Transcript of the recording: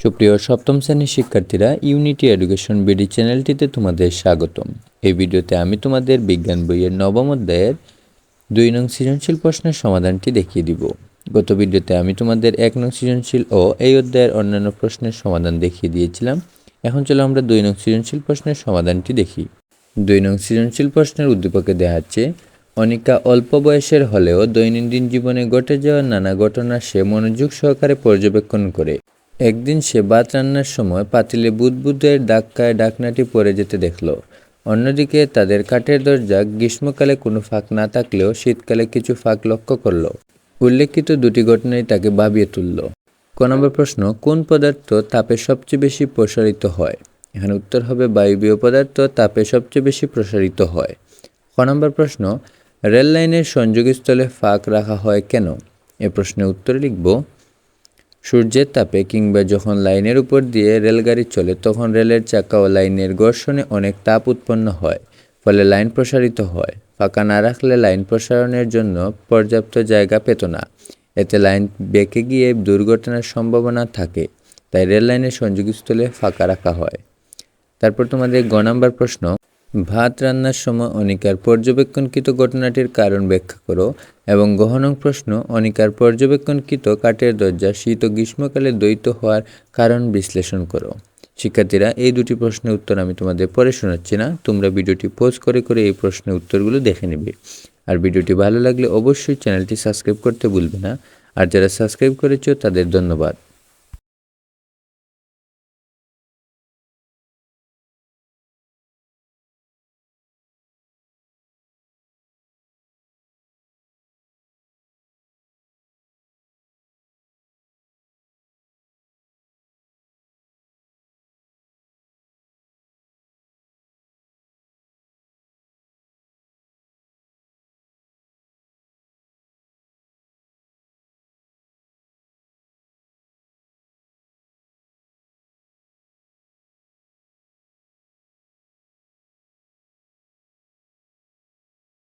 সুপ্রিয় সপ্তম শ্রেণির শিক্ষার্থীরা ইউনিটি এডুকেশন বিডি চ্যানেলটিতে তোমাদের স্বাগতম। এই ভিডিওতে আমি তোমাদের বিজ্ঞান বইয়ের নবম অধ্যায়ের দুই নং সৃজনশীল প্রশ্নের সমাধানটি দেখিয়ে দিব। গত ভিডিওতে আমি তোমাদের এক নং সৃজনশীল ও এই অধ্যায়ের অন্যান্য প্রশ্নের সমাধান দেখিয়ে দিয়েছিলাম। এখন চলো আমরা দুই নং সৃজনশীল প্রশ্নের সমাধানটি দেখি। দুই নং সৃজনশীল প্রশ্নের উদ্দীপকে দেখাচ্ছে, অনিকা অল্প বয়সের হলেও দৈনন্দিন জীবনে ঘটে যাওয়া নানা ঘটনা সে মনোযোগ সহকারে পর্যবেক্ষণ করে। একদিন সে ভাত রান্নার সময় পাতিলে বুদবুদের ধাক্কায় ডাকনাটি পড়ে যেতে দেখল। অন্যদিকে তাদের কাঠের দরজা গ্রীষ্মকালে কোনো ফাঁক না থাকলেও শীতকালে কিছু ফাঁক লক্ষ্য করল। উল্লেখিত দুটি ঘটনাই তাকে ভাবিয়ে তুলল। ক নম্বর প্রশ্ন, কোন পদার্থ তাপে সবচেয়ে বেশি প্রসারিত হয়? এখানে উত্তর হবে বায়বীয় পদার্থ তাপে সবচেয়ে বেশি প্রসারিত হয়। ক নম্বর প্রশ্ন, রেল লাইনের সংযোগস্থলে ফাঁক রাখা হয় কেন? এ প্রশ্নের উত্তরে লিখব সূর্যের তাপে কিংবা যখন লাইনের উপর দিয়ে রেলগাড়ি চলে, তখন রেলের চাকা ও লাইনের ঘর্ষণে অনেক তাপ উৎপন্ন হয়, ফলে লাইন প্রসারিত হয়। ফাঁকা না রাখলে লাইন প্রসারণের জন্য পর্যাপ্ত জায়গা পেত না। এতে লাইন বেঁকে গিয়ে দুর্ঘটনার সম্ভাবনা থাকে, তাই রেল লাইনের সংযোগস্থলে ফাঁকা রাখা হয়। তারপর তোমাদের গ নাম্বার প্রশ্ন। ভাত রান্নার সময় অনিকার পর্যবেক্ষণকৃত ঘটনাটির কারণ ব্যাখ্যা করো এবং গহনং প্রশ্ন, অনিকার পর্যবেক্ষণকৃত কাঠের দরজা শীত ও গ্রীষ্মকালে দ্বৈত হওয়ার কারণ বিশ্লেষণ করো। শিক্ষার্থীরা, এই দুটি প্রশ্নের উত্তর আমি তোমাদের পরে শোনাচ্ছি না, তোমরা ভিডিওটি পোজ করে করে এই প্রশ্নের উত্তরগুলো দেখে নেবে। আর ভিডিওটি ভালো লাগলে অবশ্যই চ্যানেলটি সাবস্ক্রাইব করতে ভুলবে না। আর যারা সাবস্ক্রাইব করেছ তাদের ধন্যবাদ।